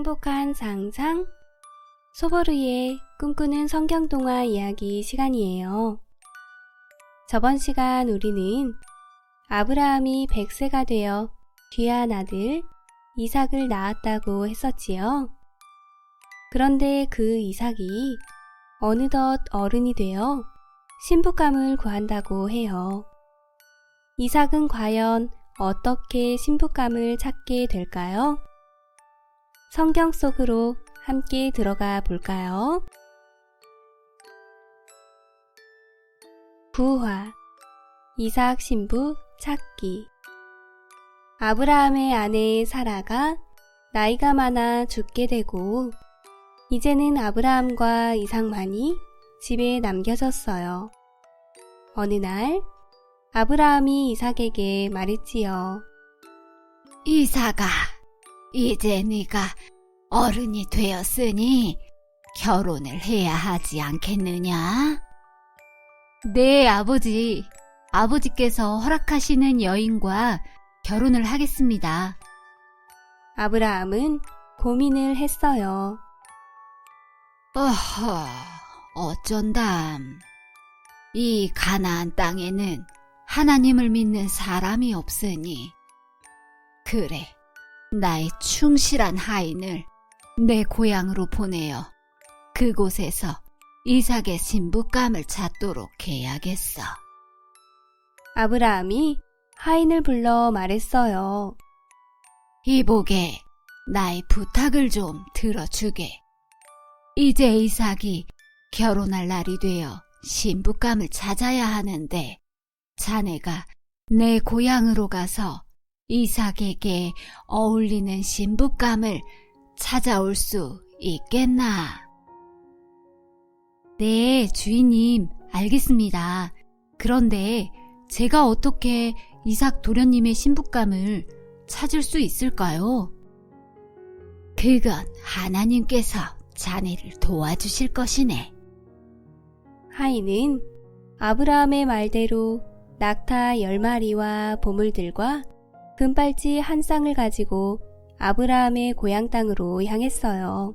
행복한 상상 소보르의 꿈꾸는 성경 동화 이야기 시간이에요. 저번 시간 우리는 아브라함이 100세가 되어 귀한 아들 이삭을 낳았다고 했었지요. 그런데 그 이삭이 어느덧 어른이 되어 신부감을 구한다고 해요. 이삭은 과연 어떻게 신부감을 찾게 될까요? 성경 속으로 함께 들어가 볼까요? 부화 이삭 신부 찾기 아브라함의 아내 사라가 나이가 많아 죽게 되고 이제는 아브라함과 이삭만이 집에 남겨졌어요. 어느 날 아브라함이 이삭에게 말했지요. 이삭아, 이제 네가 어른이 되었으니 결혼을 해야 하지 않겠느냐? 네, 아버지. 아버지께서 허락하시는 여인과 결혼을 하겠습니다. 아브라함은 고민을 했어요. 어허, 어쩐담. 이 가나안 땅에는 하나님을 믿는 사람이 없으니. 그래, 나의 충실한 하인을 내 고향으로 보내어 그곳에서 이삭의 신부감을 찾도록 해야겠어. 아브라함이 하인을 불러 말했어요. 이복에 나의 부탁을 좀 들어주게. 이제 이삭이 결혼할 날이 되어 신부감을 찾아야 하는데 자네가 내 고향으로 가서 이삭에게 어울리는 신부감을 찾아올 수 있겠나? 네, 주인님, 알겠습니다. 그런데 제가 어떻게 이삭 도련님의 신부감을 찾을 수 있을까요? 그건 하나님께서 자네를 도와주실 것이네. 하인은 아브라함의 말대로 낙타 열 마리와 보물들과 금발찌 한 쌍을 가지고 아브라함의 고향 땅으로 향했어요.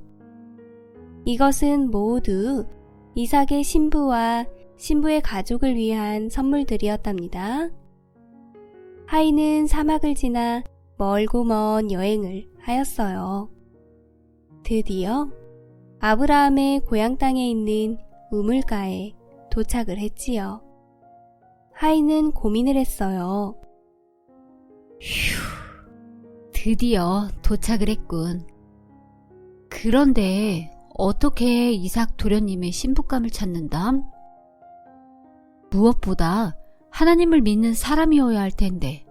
이것은 모두 이삭의 신부와 신부의 가족을 위한 선물들이었답니다. 하인은 사막을 지나 멀고 먼 여행을 하였어요. 드디어 아브라함의 고향 땅에 있는 우물가에 도착을 했지요. 하인은 고민을 했어요. 휴, 드디어 도착을 했군. 그런데 어떻게 이삭 도련님의 신부감을 찾는담? 무엇보다 하나님을 믿는 사람이어야 할 텐데.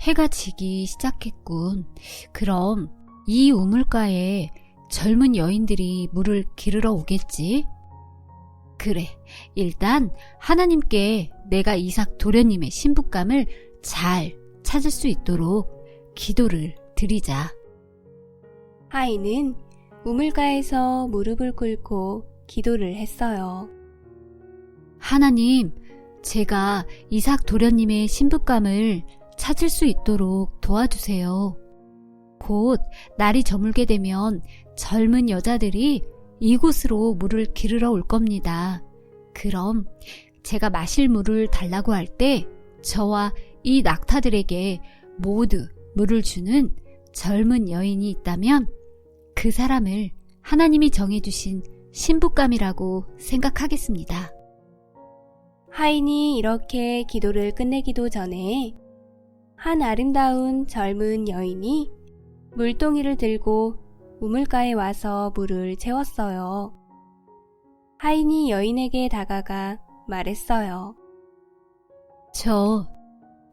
해가 지기 시작했군. 그럼 이 우물가에 젊은 여인들이 물을 기르러 오겠지? 그래, 일단 하나님께 내가 이삭 도련님의 신부감을 잘 찾을 수 있도록 기도를 드리자. 하인은 우물가에서 무릎을 꿇고 기도를 했어요. 하나님, 제가 이삭 도련님의 신부감을 찾을 수 있도록 도와주세요. 곧 날이 저물게 되면 젊은 여자들이 이곳으로 물을 기르러 올 겁니다. 그럼 제가 마실 물을 달라고 할 때 저와 이 낙타들에게 모두 물을 주는 젊은 여인이 있다면 그 사람을 하나님이 정해주신 신부감이라고 생각하겠습니다. 하인이 이렇게 기도를 끝내기도 전에 한 아름다운 젊은 여인이 물동이를 들고 우물가에 와서 물을 채웠어요. 하인이 여인에게 다가가 말했어요. 저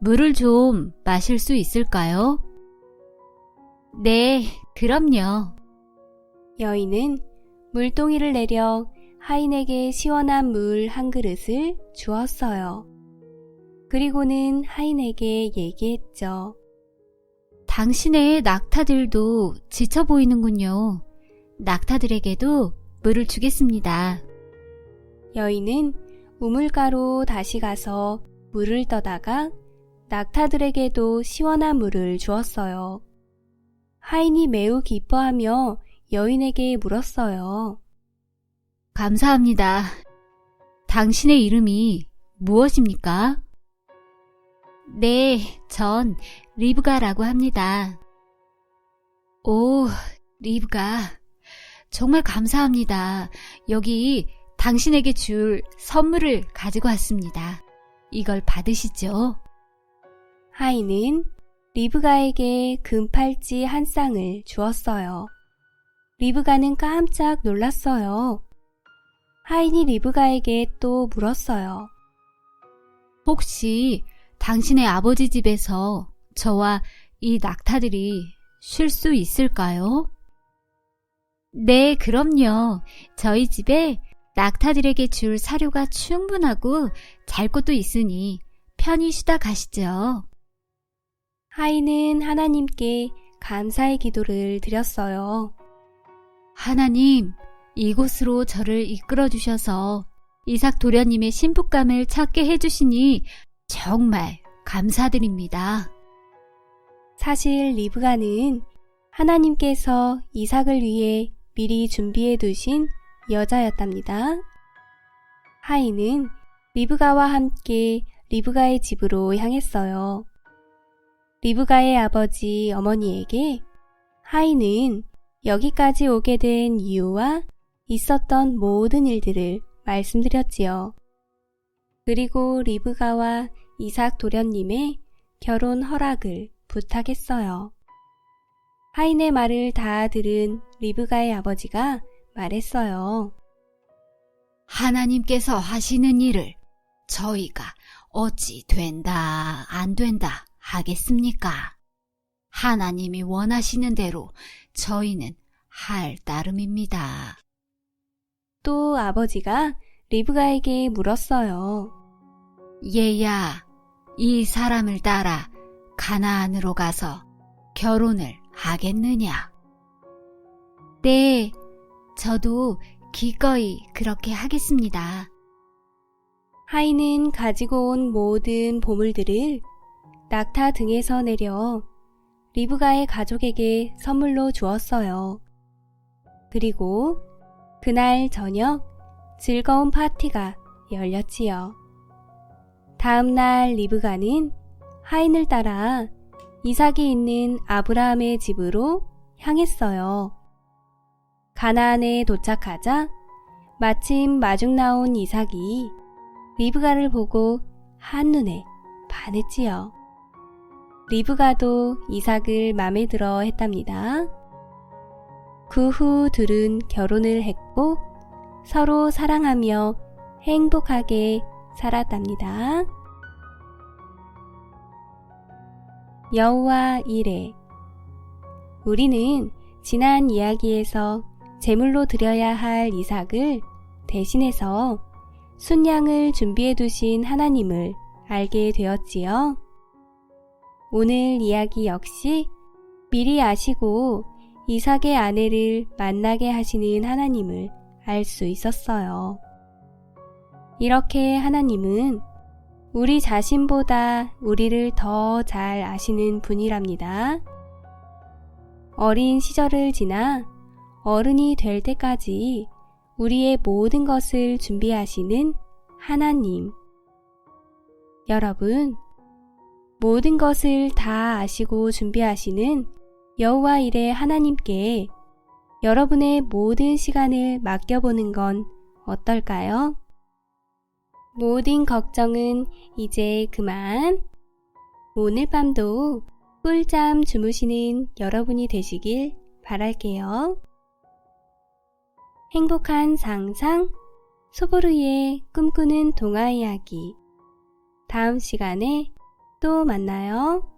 물을 좀 마실 수 있을까요? 네, 그럼요. 여인은 물동이를 내려 하인에게 시원한 물 한 그릇을 주었어요. 그리고는 하인에게 얘기했죠. 당신의 낙타들도 지쳐 보이는군요. 낙타들에게도 물을 주겠습니다. 여인은 우물가로 다시 가서 물을 떠다가 낙타들에게도 시원한 물을 주었어요. 하인이 매우 기뻐하며 여인에게 물었어요. 감사합니다. 당신의 이름이 무엇입니까? 네, 전 리브가라고 합니다. 오, 리브가. 정말 감사합니다. 여기 당신에게 줄 선물을 가지고 왔습니다. 이걸 받으시죠? 하인은 리브가에게 금팔찌 한 쌍을 주었어요. 리브가는 깜짝 놀랐어요. 하인이 리브가에게 또 물었어요. 혹시 당신의 아버지 집에서 저와 이 낙타들이 쉴 수 있을까요? 네, 그럼요. 저희 집에 낙타들에게 줄 사료가 충분하고 잘 곳도 있으니 편히 쉬다 가시죠. 하인은 하나님께 감사의 기도를 드렸어요. 하나님, 이곳으로 저를 이끌어 주셔서 이삭 도련님의 신부감을 찾게 해주시니 정말 감사드립니다. 사실 리브가는 하나님께서 이삭을 위해 미리 준비해 두신 여자였답니다. 하인은 리브가와 함께 리브가의 집으로 향했어요. 리브가의 아버지 어머니에게 하인은 여기까지 오게 된 이유와 있었던 모든 일들을 말씀드렸지요. 그리고 리브가와 이삭 도련님의 결혼 허락을 부탁했어요. 하인의 말을 다 들은 리브가의 아버지가 말했어요. 하나님께서 하시는 일을 저희가 어찌 된다, 안 된다 하겠습니까? 하나님이 원하시는 대로 저희는 할 따름입니다. 또 아버지가 리브가에게 물었어요. 얘야, 이 사람을 따라 가나안으로 가서 결혼을 하겠느냐? 네, 저도 기꺼이 그렇게 하겠습니다. 하인은 가지고 온 모든 보물들을 낙타 등에서 내려 리브가의 가족에게 선물로 주었어요. 그리고 그날 저녁 즐거운 파티가 열렸지요. 다음날 리브가는 하인을 따라 이삭이 있는 아브라함의 집으로 향했어요. 가나안에 도착하자 마침 마중 나온 이삭이 리브가를 보고 한눈에 반했지요. 리브가도 이삭을 맘에 들어 했답니다. 그 후 둘은 결혼을 했고 서로 사랑하며 행복하게 살았답니다. 여호와 이레 우리는 지난 이야기에서 제물로 드려야 할 이삭을 대신해서 순양을 준비해 두신 하나님을 알게 되었지요. 오늘 이야기 역시 미리 아시고 이삭의 아내를 만나게 하시는 하나님을 알 수 있었어요. 이렇게 하나님은 우리 자신보다 우리를 더 잘 아시는 분이랍니다. 어린 시절을 지나 어른이 될 때까지 우리의 모든 것을 준비하시는 하나님. 여러분, 모든 것을 다 아시고 준비하시는 여호와 일의 하나님께 여러분의 모든 시간을 맡겨보는 건 어떨까요? 모든 걱정은 이제 그만. 오늘 밤도 꿀잠 주무시는 여러분이 되시길 바랄게요. 행복한 상상, 소보루의 꿈꾸는 동화 이야기. 다음 시간에 또 만나요.